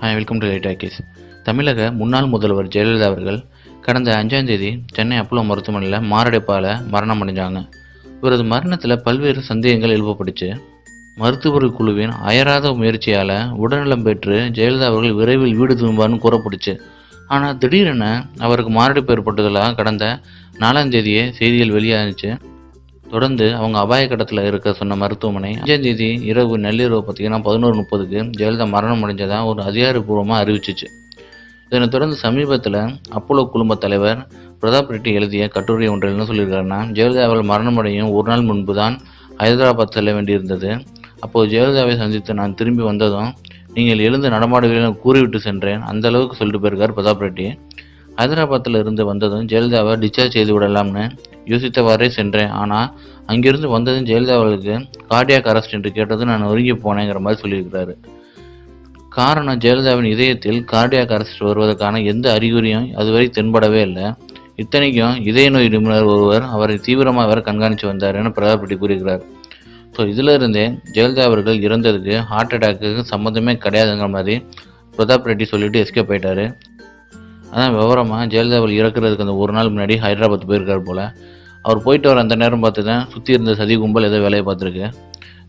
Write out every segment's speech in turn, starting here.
Hi welcome to late case தமிழக முன்னாள் முதல்வர் ஜெயலலிதா அவர்கள் கடந்த அஞ்சாம் தேதி சென்னை அப்போலோ மருத்துவமனையில் மாரடைப்பால் மரணம் அடைஞ்சாங்க இவரது மரணத்தில் பல்வேறு சந்தேகங்கள் எழுப்பப்பட்டுச்சு. மருத்துவர் குழுவின் அயராத முயற்சியால் உடல்நலம் பெற்று ஜெயலலிதா அவர்கள் விரைவில் வீடு திரும்புவார்னு கூறப்பட்டுச்சு. ஆனால் திடீரென அவருக்கு மாரடைப்பு ஏற்பட்டதெல்லாம் கடந்த நாலாம் தேதியே செய்திகள் வெளியாகிச்சு. தொடர்ந்து அவங்க அபாய கட்டத்தில் இருக்க சொன்ன மருத்துவமனை அஞ்சாம் தேதி இரவு நள்ளிரவு பார்த்தீங்கன்னா பதினோரு முப்பதுக்கு ஜெயலலிதா மரணம் அடைஞ்சதா ஒரு அதிகாரப்பூர்வமாக அறிவிச்சிச்சு. இதனைத் தொடர்ந்து சமீபத்தில் அப்போலோ குழும தலைவர் பிரதாப் ரெட்டி எழுதிய கட்டுரை ஒன்றில் என்ன சொல்லியிருக்காருன்னா ஜெயலலிதா அவர்கள் மரணமடையும் ஒரு நாள் முன்பு தான் ஹைதராபாத் செல்ல வேண்டியிருந்தது. அப்போது ஜெயலலிதாவை சந்தித்து நான் திரும்பி வந்ததும் நீங்கள் எழுந்து நடமாடுவீர்கள் கூறிவிட்டு சென்றேன். அந்த அளவுக்கு சொல்லிட்டு போயிருக்கார் பிரதாப் ரெட்டி. ஹைதராபாத்தில் இருந்து வந்ததும் ஜெயலலிதாவை டிஸ்சார்ஜ் செய்து விடலாம்னு யோசித்தவாறே சென்றேன். ஆனால் அங்கிருந்து வந்ததும் ஜெயலலிதா அவர்களுக்கு கார்டியாக் அரெஸ்ட் என்று கேட்டதும் நான் ஒருங்கி போனேங்கிற மாதிரி சொல்லியிருக்கிறாரு. காரணம் ஜெயலலிதாவின் இதயத்தில் கார்டியாக் அரெஸ்ட் வருவதற்கான எந்த அறிகுறியும் அதுவரை தென்படவே இல்லை. இத்தனைக்கும் இதய நோய் நிபுணர் ஒருவர் அவரை தீவிரமாக வேற கண்காணித்து வந்தார் என பிரதாப் ரெட்டி கூறுகிறார். ஸோ இதிலிருந்தே ஜெயலலிதா அவர்கள் இறந்ததுக்கு ஹார்ட் அட்டாக்கு சம்மந்தமே கிடையாதுங்கிற மாதிரி பிரதாப் ரெட்டி சொல்லிட்டு எஸ்கேப் போயிட்டாரு அதான் விவரமாக ஜெயலலிதா அவர் இறக்குறதுக்கு அந்த ஒரு நாள் முன்னாடி ஹைதராபாத் போயிருக்கார் போல். அவர் போயிட்டு வர அந்த நேரம் பார்த்து தான் சுற்றி இருந்த சதி கும்பல் ஏதோ வேலையை பார்த்துருக்கு.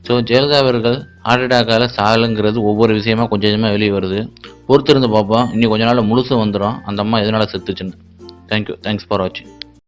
ஸோ ஜெயலலிதா அவர்கள் ஹார்ட் அட்டாக்கால் சாலுங்கிறது ஒவ்வொரு விஷயமா கொஞ்சம் கொஞ்சமாக வெளியே வருது. பொறுத்திருந்து பார்ப்போம். இன்னும் கொஞ்ச நாள் முழுசும் வந்துடும் அந்த அம்மா எதனால் செத்துச்சுன்னு. தேங்க்யூ தேங்க்ஸ் ஃபார் வாட்சிங்